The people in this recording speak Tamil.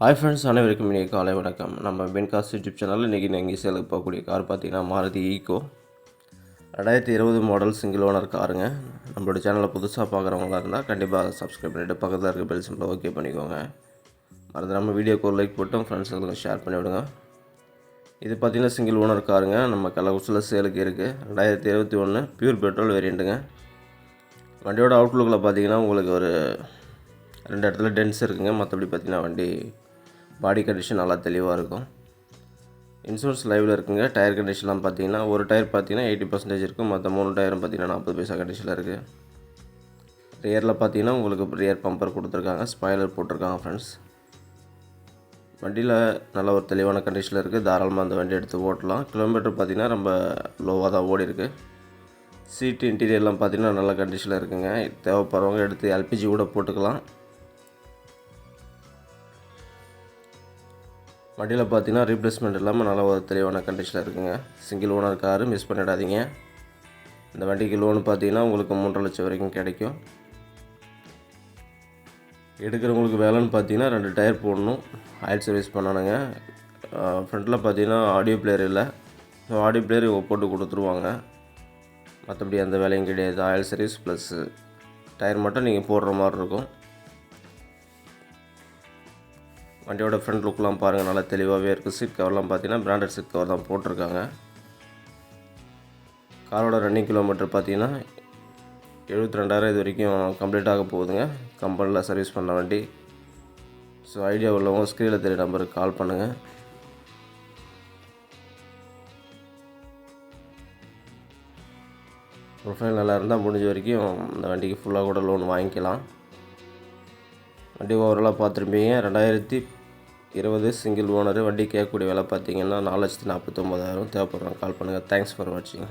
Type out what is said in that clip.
ஹாய் ஃப்ரெண்ட்ஸ் அனைவருக்கும் இன்றைக்கி காலை வணக்கம். நம்ம பென்காஸ் யூடியூப் சேனலில் இன்றைக்கி நீங்கள் சேலுக்கு போகக்கூடிய கார் பார்த்தீங்கன்னா மாருதி ஈகோ ரெண்டாயிரத்தி இருபது மாடல் சிங்கிள் ஓனர் காருங்க. நம்மளோட சேனலை புதுசாக பார்க்குறவங்களா இருந்தால் கண்டிப்பாக சப்ஸ்கிரைப் பண்ணிவிட்டு பக்கத்தில் இருக்க பெல் சிம்பிளை ஓகே பண்ணிக்கோங்க. மறந்து நம்ம வீடியோக்கு ஒரு லைக் போட்டும் ஃப்ரெண்ட்ஸுங்களுக்கு ஷேர் பண்ணிவிடுங்க இது பார்த்தீங்கன்னா சிங்கிள் ஓனர் காருங்க. நம்ம கள்ளக்குறிச்சியில் சேலுக்கு இருக்குது ரெண்டாயிரத்தி இருபத்தி ஒன்று பியூர் பெட்ரோல் வேரியண்ட்டுங்க வண்டியோட அவுட்லுக்கில் பார்த்தீங்கன்னா உங்களுக்கு ஒரு ரெண்டு இடத்துல டென்ஸ் இருக்குங்க. மற்றபடி பார்த்தீங்கன்னா வண்டி பாடி கண்டிஷன் நல்லா தெளிவாக இருக்கும். இன்சூரன்ஸ் லைவில் இருக்குங்க. டயர் கண்டிஷன்லாம் பார்த்தீங்கன்னா ஒரு டயர் பார்த்தீங்கன்னா எயிட்டி பர்சன்டேஜ் இருக்கும். மற்ற மூணு டயரும் பார்த்தீங்கன்னா நாற்பது பைசா கண்டிஷனில் இருக்குது ரியரில் பார்த்தீங்கன்னா உங்களுக்கு ரியர் பம்பர் கொடுத்துருக்காங்க. ஸ்பாய்லர் போட்டிருக்காங்க ஃப்ரெண்ட்ஸ் வண்டியில் நல்ல ஒரு தெளிவான கண்டிஷனில் இருக்குது தாராளமாக அந்த வண்டி எடுத்து ஓட்டலாம். கிலோமீட்டர் பார்த்தீங்கன்னா ரொம்ப லோவாக தான் ஓடி இருக்குது சீட்டு இன்டீரியர்லாம் பார்த்தீங்கன்னா நல்ல கண்டிஷனில் இருக்குங்க. தேவைப்படுறவங்க எடுத்து எல்பிஜி கூட போட்டுக்கலாம். வண்டியில் பார்த்தீங்கன்னா ரீப்ளேஸ்மெண்ட் இல்லாமல் நல்ல ஒரு தெளிவான கண்டிஷனில் இருக்குங்க. சிங்கிள் ஓனர் காரு மிஸ் பண்ணிடாதீங்க. இந்த வண்டிக்கு லோன் பார்த்தீங்கன்னா உங்களுக்கு மூன்றரை லட்சம் வரைக்கும் கிடைக்கும். எடுக்கிறவங்களுக்கு வேலைன்னு பார்த்தீங்கன்னா ரெண்டு டயர் போடணும். ஆயில் சர்வீஸ் பண்ணணுங்க. ஃப்ரண்ட்டில் பார்த்தீங்கன்னா ஆடியோ பிளேயர் இல்லை. ஸோ ஆடியோ பிளேயர் போட்டு கொடுத்துருவாங்க. மற்றபடி எந்த வேலையும் கிடையாது. ஆயில் சர்வீஸ் ப்ளஸ்ஸு டயர் மட்டும் நீங்கள் போடுற மாதிரி இருக்கும். வண்டியோட ஃப்ரண்ட் லுக்லாம் பாருங்கள் நல்லா தெளிவாகவே இருக்குது சீட் கவர்லாம் பார்த்தீங்கன்னா பிராண்டட் சீட் கவர் தான் போட்டிருக்காங்க. காரோட ரன்னிங் கிலோமீட்டர் பார்த்தீங்கன்னா எழுபத்தி ரெண்டாயிரம் இது வரைக்கும் கம்ப்ளீட் ஆக போகுதுங்க. கம்பெனியில் சர்வீஸ் பண்ண வண்டி. ஸோ ஐடியா உள்ளவங்க ஸ்க்ரீனில் தெரிய நம்பருக்கு கால் பண்ணுங்கள் ப்ரொஃபைல் நல்லா இருந்தால் முடிஞ்ச வரைக்கும் இந்த வண்டிக்கு ஃபுல்லாக கூட லோன் வாங்கிக்கலாம். வண்டி ஓவராலாக பார்த்துருப்பீங்க. ரெண்டாயிரத்தி இருபது சிங்கிள் ஓனரு வண்டி கேட்கக்கூடிய விலை பார்த்தீங்கன்னா நாலு லட்சத்தி நாற்பத்தொம்போதாயிரம். தேவைப்படுறோம் கால் பண்ணுங்கள் தேங்க்ஸ் ஃபார் வாட்சிங்